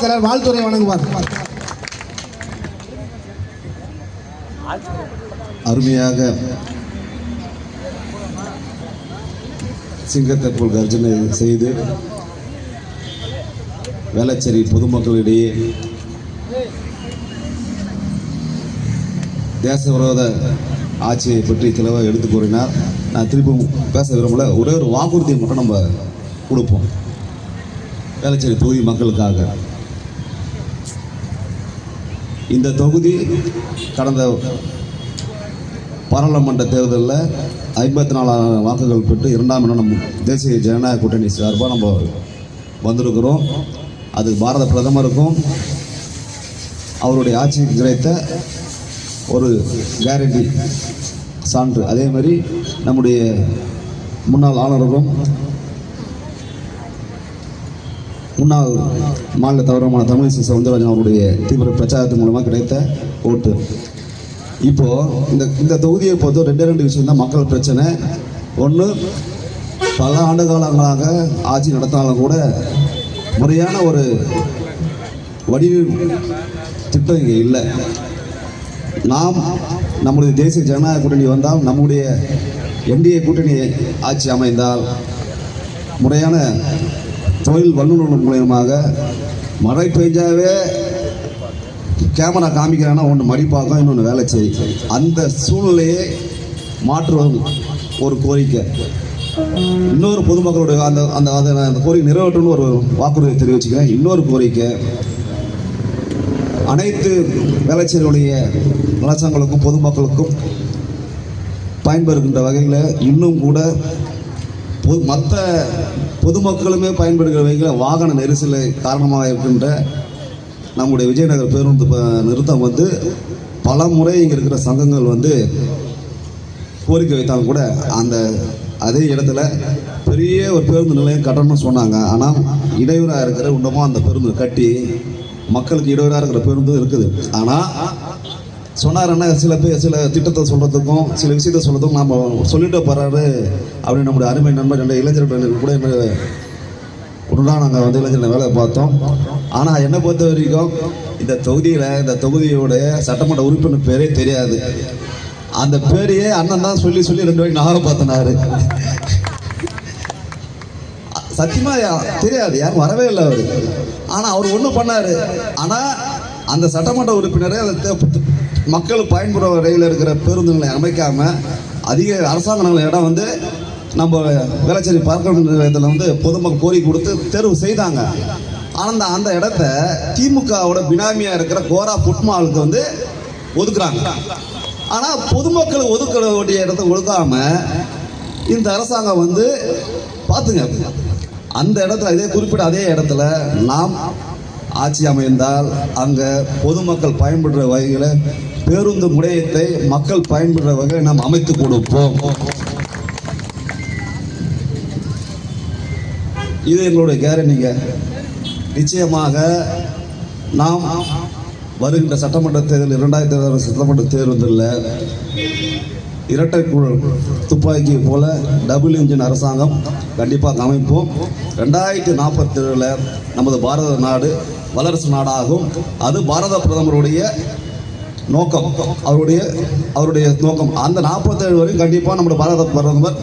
தலைவர் வாழ்த்துறை வணங்குவார் அருமையாக சிங்கத்தை போல் கர்ஜனை செய்து வேளச்சேரி பொதுமக்களிடையே தேச விரோத ஆட்சியை பற்றி தெளிவாக எடுத்து கூறினார். நான் திரும்பவும் பேச விரும்பல. ஒரே ஒரு வாக்குறுதியை மட்டும் நம்ம கொடுப்போம். வேளச்சேரி தொகுதி மக்களுக்காக. இந்த தொகுதி கடந்த பாராளுமன்ற தேர்தலில் ஐம்பத்தி நாலாயிரம் வாக்குகள் பெற்று இரண்டாம் இடம் நம்ம தேசிய ஜனநாயக கூட்டணி சார்பாக நம்ம வந்திருக்கிறோம். அது பாரத பிரதமருக்கும் அவருடைய ஆட்சிக்கு கிடைத்த ஒரு கேரண்டி சான்று. அதே மாதிரி நம்முடைய முன்னாள் ஆளுநருக்கும் முன்னாள் மாநில தவிரமான தமிழிசை சவுந்தரராஜன் அவருடைய தீவிர பிரச்சாரத்தின் மூலமாக கிடைத்த ஓட்டு. இப்போது இந்த இந்த தொகுதியை பொறுத்த ரெண்டே ரெண்டு விஷயம் தான் மக்கள் பிரச்சனை. ஒன்று பல ஆண்டு காலங்களாக ஆட்சி நடத்தினாலும் கூட முறையான ஒரு வடிவம் திட்டம் இங்கே இல்லை. நாம் நம்முடைய தேசிய ஜனநாயக கூட்டணி வந்தால் நம்முடைய என்டிஏ கூட்டணி ஆட்சி அமைந்தால் முறையான தொழில் வல்லுநர்கள் மூலயமாக மழை பெஞ்சாவே கேமரா காமிக்கிறான்னா ஒன்று மடிப்பாக்கம் இன்னொன்று வேலை செய்யும் அந்த சூழ்நிலையை மாற்றுவது ஒரு கோரிக்கை. இன்னொரு பொதுமக்களுடைய அந்த அந்த அதை நான் அந்த கோரிக்கை நிறைவேற்றணும்னு ஒரு வாக்குறுதி தெரிவிச்சுக்கிறேன். இன்னொரு கோரிக்கை அனைத்து வேலைச்சேரியுடைய நலச்சங்களுக்கும் பொதுமக்களுக்கும் பயன்பெறுகின்ற வகையில் இன்னும் கூட மற்ற பொதுமக்களுமே பயன்படுகிற வகையில் வாகன நெரிசலை காரணமாக இருக்கின்ற நம்முடைய விஜயநகர் பேருந்து நிறுத்தம் வந்து பல முறை இங்கே இருக்கிற சங்கங்கள் வந்து கோரிக்கை வைத்தாலும் கூட அந்த அதே இடத்துல பெரிய ஒரு பேருந்து நிலையம் கட்டணும்னு சொன்னாங்க. ஆனால் இடையூறாக இருக்கிற இன்னமும் அந்த பேருந்து கட்டி மக்களுக்கு இடையூறாக இருக்கிற பேருந்து இருக்குது. ஆனால் சொன்னாருன்னா சில பேர் சில திட்டத்தை சொல்கிறதுக்கும் சில விஷயத்தை சொல்கிறதுக்கும் நம்ம சொல்லிட்டு போகிறாரு அப்படின்னு நம்முடைய அருமை நண்பர் ரெண்டு இளைஞர்கள் கூட என்ன உடனே நாங்கள் வந்து இளைஞர்கள் வேலை பார்த்தோம். ஆனால் என்னை பொறுத்த வரைக்கும் இந்த தொகுதியில் இந்த தொகுதியோடைய சட்டமன்ற உறுப்பினர் பேரே தெரியாது. அந்த பேரையே அண்ணன் தான் சொல்லி சொல்லி ரெண்டு வரைக்கும் நாகம் பார்த்தனாரு. சத்தியமாக யா- தெரியாது யாரும் வரவே இல்லை அவர். ஆனால் அவர் ஒன்றும் பண்ணார். ஆனால் அந்த சட்டமன்ற உறுப்பினரே அதை மக்கள் பயன்படுற வகையில் இருக்கிற பேருந்துகளை அமைக்காமல் அமைக்காம அதிக அரசாங்க இடம் வந்து நம்ம வேளச்சேரி பார்க்கணும் இதில் வந்து பொதுமக்கள் கோரிக்கை கொடுத்து தேர்வு செய்தாங்க. ஆனால் அந்த அந்த இடத்த திமுகவோட பினாமியாக இருக்கிற கோரா புட்மாலுக்கு வந்து ஒதுக்குறாங்க. ஆனால் பொதுமக்கள் ஒதுக்க வேண்டிய இடத்த ஒதுக்காம இந்த அரசாங்கம் வந்து பார்த்துங்க. அந்த இடத்துல இதே குறிப்பிட்ட அதே இடத்துல நாம் ஆட்சி அமைந்தால் அங்கே பொதுமக்கள் பயன்படுற வகையில் பேருந்து முனையத்தை மக்கள் பயன்படுற வகையில் நாம் அமைத்து கொடுப்போம். இது எங்களுடைய கேரண்டிங்க. நிச்சயமாக நாம் வருகின்ற சட்டமன்ற தேர்தல் இரண்டாயிரத்தி இருபது சட்டமன்ற தேர்தலில் இரட்டை துப்பாக்கி போல டபுள் இன்ஜின் அரசாங்கம் கண்டிப்பாக அமைப்போம் ரெண்டாயிரத்தி நாற்பத்தி ஏழில் நமது பாரத நாடு வல்லரசு நாடாகும். அது பாரத பிரதமருடைய நோக்கம். அவருடைய அவருடைய நோக்கம். அந்த நாற்பத்தேழு வரையும் கண்டிப்பாக நம்முடைய பாரத பிரதமர்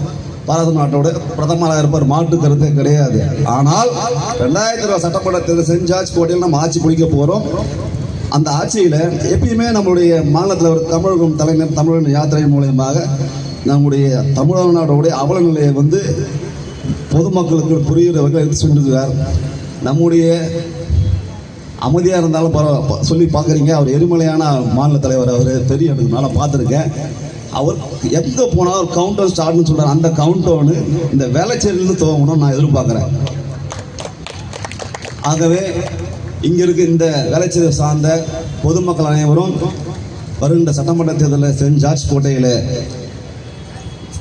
பாரத நாட்டோட பிரதமராக இருப்பார். மாற்று கருத்தே கிடையாது. ஆனால் ரெண்டாயிரத்தி இருபது சட்டமன்ற தேர்தல் செஞ்சாச்சு கோட்டையில் நம்ம ஆட்சி பிடிக்க போகிறோம் அந்த ஆட்சியில் எப்பயுமே நம்மளுடைய மாநிலத்தில் ஒரு தமிழகம் தலைவர் தமிழன் யாத்திரை மூலயமாக நம்முடைய தமிழ்நாடோடைய அவல நிலையை வந்து பொதுமக்களுக்கு புரிகிற வகையில் எடுத்து சொல்லியிருக்கிறார் நம்முடைய அமைதியாக இருந்தாலும் பரவ சொல்லி பார்க்குறீங்க. அவர் எரிமலையான மாநில தலைவர் அவர் தெரியும் எனக்கு நல்லா பார்த்துருக்கேன். அவர் எங்கே போனாலும் கவுண்ட் டவுன் ஸ்டார்ட்னு சொல்கிறார் அந்த கவுண்டவுனு இந்த வேலைச்சேரியிலிருந்து துவங்கணும்னு நான் எதிர்பார்க்குறேன். ஆகவே இங்கே இருக்க இந்த வேலைச்சேரி சார்ந்த பொதுமக்கள் அனைவரும் வருகின்ற சட்டமன்ற தேர்தலில் சென்ட் ஜார்ஜ் கோட்டையில்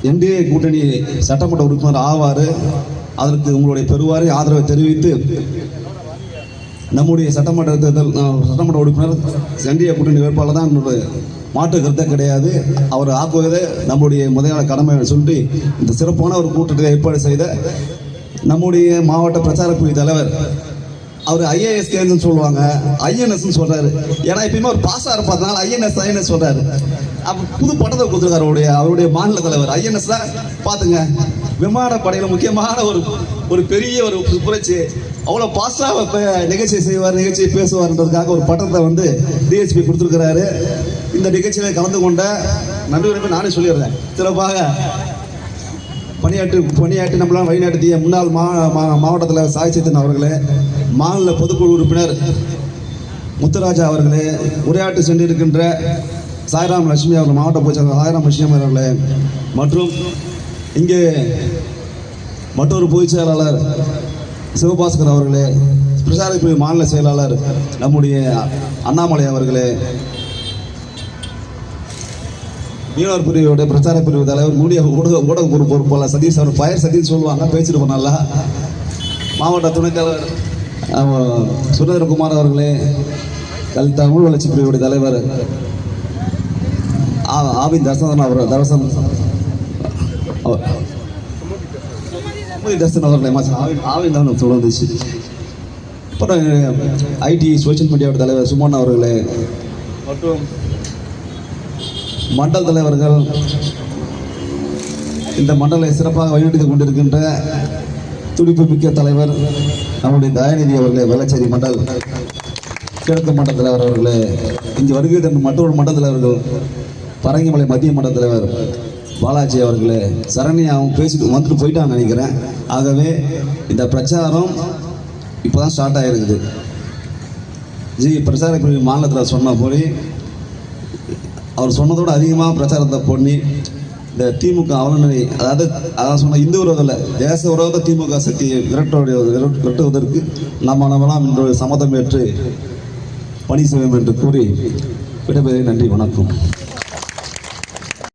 என்டிஏ கூட்டணி சட்டமன்ற உறுப்பினர் ஆவார். அதற்கு உங்களுடைய பெருவாரி ஆதரவை தெரிவித்து நம்முடைய சட்டமன்ற தேர்தல் சட்டமன்ற உறுப்பினர் என்டிஏ கூட்டணி வேட்பாளர் தான் என்னுடைய மாற்று கருத்தே கிடையாது. அவர் ஆக்குவதே நம்முடைய முதலான கடமை சொல்லி இந்த சிறப்பான ஒரு கூட்டத்தை ஏற்பாடு செய்த நம்முடைய மாவட்ட பிரச்சார குழு தலைவர் அவர் ஐஏஎஸ் ஐஏஎஸ்கேன்னு சொல்லுவாங்க. ஐஎன்எஸ்ன்னு சொல்கிறாரு ஏன்னா எப்பயுமே ஒரு பாஸா இருப்பதுனால ஐஎன்எஸ் ஐஎன்எஸ் சொல்கிறாரு அப்போ புது பட்டத்தை கொடுத்துருக்காரு அவருடைய அவருடைய மாநில தலைவர். ஐஎன்எஸ் தான் பார்த்துங்க விமானப்படையில் முக்கியமான ஒரு ஒரு பெரிய ஒரு புரட்சி. அவ்வளோ பாஸ்டா நிகழ்ச்சி செய்வார் நிகழ்ச்சி பேசுவார்ன்றதுக்காக ஒரு பட்டத்தை வந்து டிஎஸ்பி கொடுத்துருக்கிறாரு. இந்த நிகழ்ச்சியில கலந்து கொண்ட நன்றி நானே சொல்லிடுறேன். சிறப்பாக பணியாற்றி பணியாற்றி நம்மளால் வழிநடத்திய முன்னாள் மா மா- மாவட்ட சாய் சேத்தன் அவர்களே மாநில பொதுக்குழு உறுப்பினர் முத்துராஜா அவர்களே உரையாட்டு சென்றிருக்கின்ற சாய்ராம் லட்சுமி அவர்கள் மாவட்ட பொதுச்செயலாளர் சாய்ராம் லட்சுமி அவர்களே மற்றும் இங்கே மற்றொரு பொதுச் செயலாளர் சிவபாஸ்கர் அவர்களே பிரசாரப்பிரிவு மாநில செயலாளர் நம்முடைய அண்ணாமலை அவர்களே மீனவர் பிரிவோட பிரச்சார பிரிவு தலைவர் மூடிய ஊடக ஊடக பொறுப்பு பொறுப்பாளர் சதீஷ் அவர் பயர் சதீஷ் சொல்லுவாங்க பேசிட்டு நல்லா. மாவட்ட துணைத் தலைவர் சுரேந்திரகுமார் அவர்களே கல் தமிழ் வளர்ச்சி பிரிவுடைய தலைவர் ஆவின் தர்சன் அவர் தரசன் அவர் சுமதி தர்சன் அவர்களே ஆவின் தான் தொடர்ந்துச்சு அப்புறம் ஐடி சோஷியல் மீடியாவோட தலைவர் சுமன் அவர்களே. மற்றும் மண்டல் தலைவர்கள் இந்த மண்டலை சிறப்பாக வழிநடத்தி கொண்டிருக்கின்ற துடிப்பு மிக்க தலைவர் நம்முடைய தயாநிதி அவர்களே வெள்ளச்சேரி மண்டல். கிழக்கு மண்டல தலைவர் அவர்களே இங்கு வருகை மற்றொரு மண்டல தலைவர்கள் பரங்கிமலை மத்திய மண்டல தலைவர். பாலாஜி அவர்களே சரண்யாவும் பேசிட்டு வந்துட்டு போயிட்டான்னு நினைக்கிறேன். ஆகவே இந்த பிரச்சாரம் இப்போ தான் ஸ்டார்ட் ஆகிருக்குது ஜி பிரச்சார குழு மாநிலத்தில் சொன்ன போய் அவர் சொன்னதோட அதிகமாக பிரச்சாரத்தை பண்ணி இந்த திமுக அவலநிலை அதாவது அதான் சொன்ன இந்து விரோதில் தேச விரோத திமுக சக்தியை விரட்டுடைய விரட்டுவதற்கு நம்ம நம்மளாம் இன்று சம்மதம் ஏற்று பணி செய்வோம் என்று கூறி விடைபெறுகிறேன். நன்றி வணக்கம்.